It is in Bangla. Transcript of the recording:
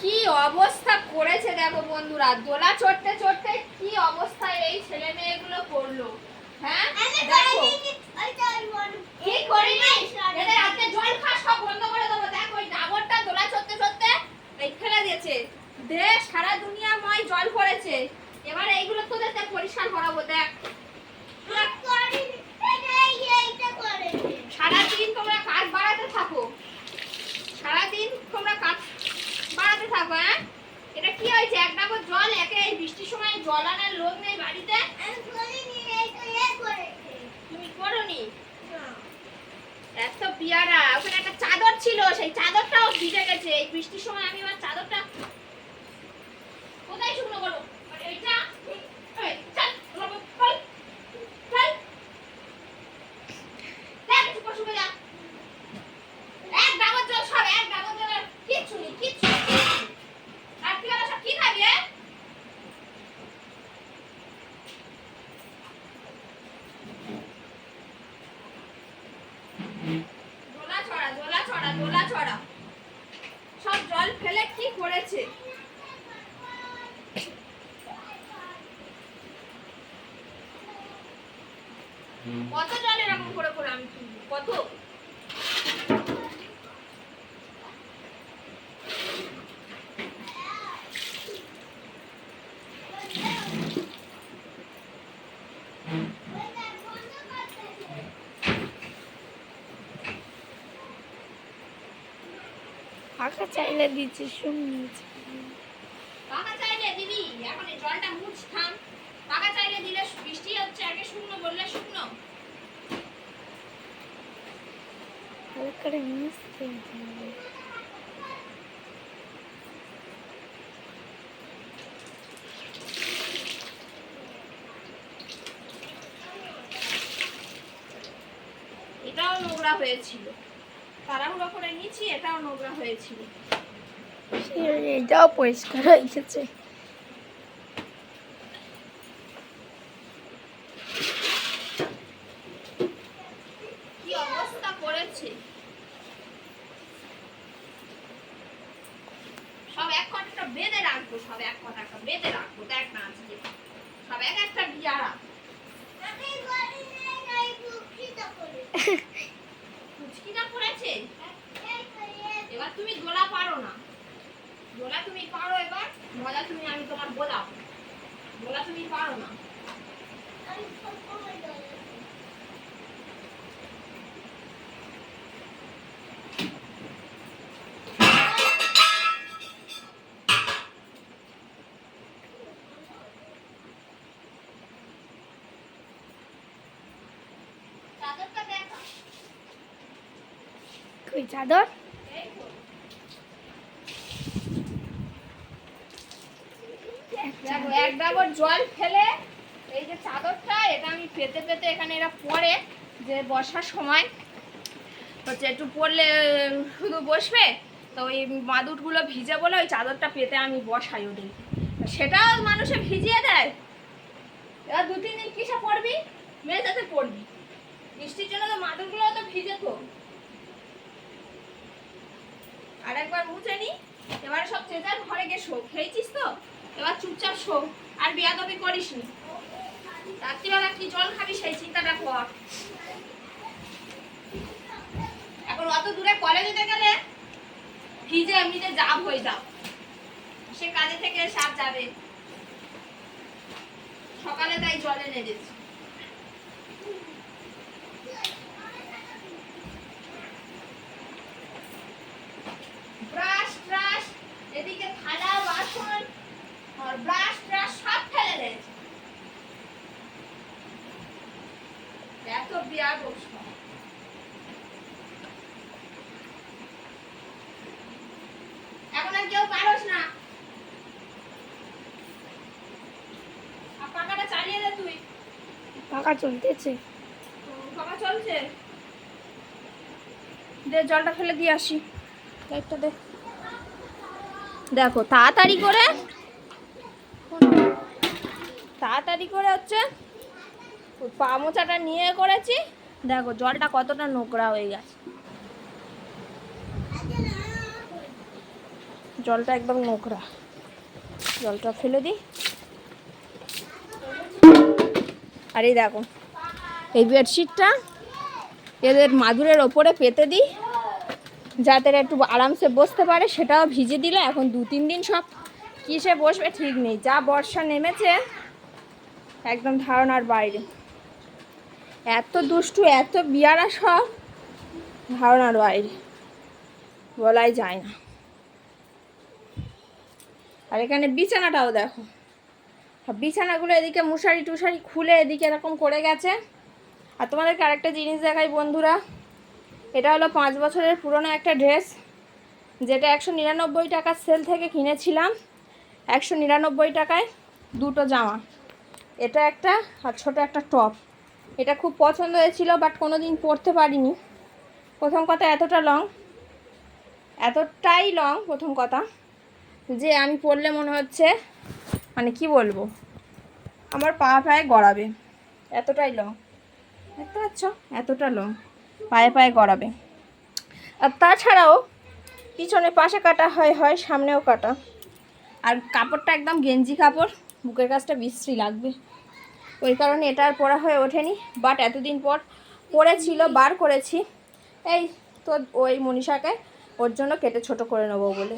কি অবস্থা করেছে দেখো বন্ধুরা? দোলা চড়তে চড়তে কি অবস্থায় এই ছেলে মেয়েগুলো করল? হ্যাঁ? দেখো। কি করিনি এদের জল খা সব বন্ধ করে দেবো। দেখ ওই ডাবরটা দোলা চড়তে চড়তে এই ফেলে দিয়েছে। দেশ সারা দুনিয়াময় জল পড়েছে এবার এইগুলো তোদের পরিষ্কার করাবো দেখ সারাদিন তোমরা কাজ বাড়াতে থাকো সারাদিন তোমরা কাজ বাড়াতে থাকো হ্যাঁ এটা কি হয়েছে? এক ডাবর জল একে এই বৃষ্টির সময় জল আনার লোক নেই বাড়িতে। তুমি করোনি? এত পিয়ারা। ওখানে একটা চাদর ছিল সেই চাদরটাও ভিজে গেছে। এই বৃষ্টির সময় আমি আমার চাদরটা কোথায় শুকনো করব আর এইটা এই, চল, চল, চল, চল। দেখ, চুপ করে শুকে যা। এক ডাবর জল সব, এক ডাবর জল আর কিচ্ছু নেই, কিচ্ছু নেই, কিচ্ছু নেই। আর পিয়ারা সব কি খাবি, এ? দোলা ছড়া দোলা ছড়া। সব জল ফেলে কি করেছে? কত জল এরকম করে করে আমি তুলবো? ফাঁকা চাইলে দিচ্ছে শুনি পাকা চাইলে দিবি এখন জলটা মুছ থাম। পাকা চাইলে দিলে বৃষ্টি হচ্ছে আগে শুকনো বললে শুকনো। করে মিশতে এটাও নোংরা হয়েছিল। তাড়াহুড়ো করে নিচ্ছি এটাও নোংরা হয়েছিল। এটাও পরিষ্কার হয়ে গেছে। কি অবস্থা করেছে? সব এক কটাটা বেঁধে রাখব সব এক কটাটা বেঁধে রাখব। দেখ না আজকে। সব এক একটা বিয়ারা কুচকিটা করেছে এবার তুমি দোলা পারো না দোলা তুমি পারো এবার মজা তুমি আমি তোমার বোলাও দোলা তুমি পারো না কই, চাদর? এক ডাবর জল ফেলে, এই যে চাদরটা, এটা আমি পেতে পেতে এখানে এরা পরে যে বসার সময়। হচ্ছে একটু পরলে, শুধু বসবে? তো ওই মাদুরগুলো ভিজে বলে ওই চাদরটা পেতে আমি বসাই ওদের। সেটাও মানুষে ভিজিয়ে দেয়? এবার দু তিন দিন কিসে পড়বি? মেঝেতে পড়বি। বৃষ্টির জন্য তো মাদুরগুলো তো ভিজে তো। আর একবার মুছে নি। সব চেঁচার ঘরে খেয়েছিস তো? এবার চুপচাপ আর বিয়াদবি করিস নি। রাত্রিবেলা কি জল খাবি সেই চিন্তাটা কর। এখন অত দূরে কলে দিতে গেলে ভিজে এমনিতে জাম হয়ে যাও। সে কাজে থেকে সাপ যাবে। সকালে তাই জলে নেড়েছি ব্রাশ ট্রাশ এদিকে থালা বাসন আর ব্রাশ ট্রাশ সব ফেলে দিয়েছে। এত বিয়ার এখন আর কেউ পারোস না। পাখাটা চালিয়ে দে তুই। পাকা চলতেছে। পাখা চলছে? দে জলটা ফেলে দিয়ে আসি। লাইটটা দে। দেখো, তাড়াতাড়ি করে তাড়াতাড়ি করে হচ্ছে পা মোচাটা নিয়ে করেছি। দেখো, জলটা কতটা নোংরা হয়ে গেছে। জলটা একদম নোংরা। জলটা ফেলে দিই। আর এই দেখো, এই বেডশিটটা এদের মাদুরের ওপরে পেতে দিই। যাতে এরা একটু আরামসে বসতে পারে সেটাও ভিজে দিলে এখন দু তিন দিন সব কিসে বসবে ঠিক নেই। যা বর্ষা নেমেছে, একদম ধারণার বাইরে। এত দুষ্টু, এত বিয়ারা সব ধারণার বাইরে। বলাই যায় না। আর এখানে বিছানাটাও দেখো। বিছানাগুলো এদিকে মশারি টুশারি খুলে এদিকে এরকম করে গেছে। আর তোমাদেরকে আরেকটা জিনিস দেখাই বন্ধুরা। এটা হলো পাঁচ বছরের পুরনো একটা ড্রেস, যেটা একশো নিরানব্বই টাকার সেল থেকে কিনেছিলাম। একশো নিরানব্বই টাকায় দুটো জামা। এটা একটা আর ছোটো একটা টপ। এটা খুব পছন্দ হয়েছিল, বাট কোনো দিন পরতে পারিনি। প্রথম কথা, এতটা লং। এতটাই লং, প্রথম কথা, যে আমি পরলে মনে হচ্ছে মানে কি বলব, আমার পা পায়ে গড়াবে। এতটাই লং। দেখতে পাচ্ছ? এতটা লং। পায়ে পায়ে গড়াবে। আর তাছাড়াও পিছনে পাশে কাটা হয় হয় সামনেও কাটা। আর কাপড়টা একদম গেঞ্জি কাপড়, বুকের কাছটা বিশ্রী লাগবে। ওই কারণে এটা আর পরা হয়ে ওঠেনি বাট এতদিন পর পরেছিল, বার করেছি। এই তো ওই মনীষাকে ওর জন্য কেটে ছোট করে নেব বলে।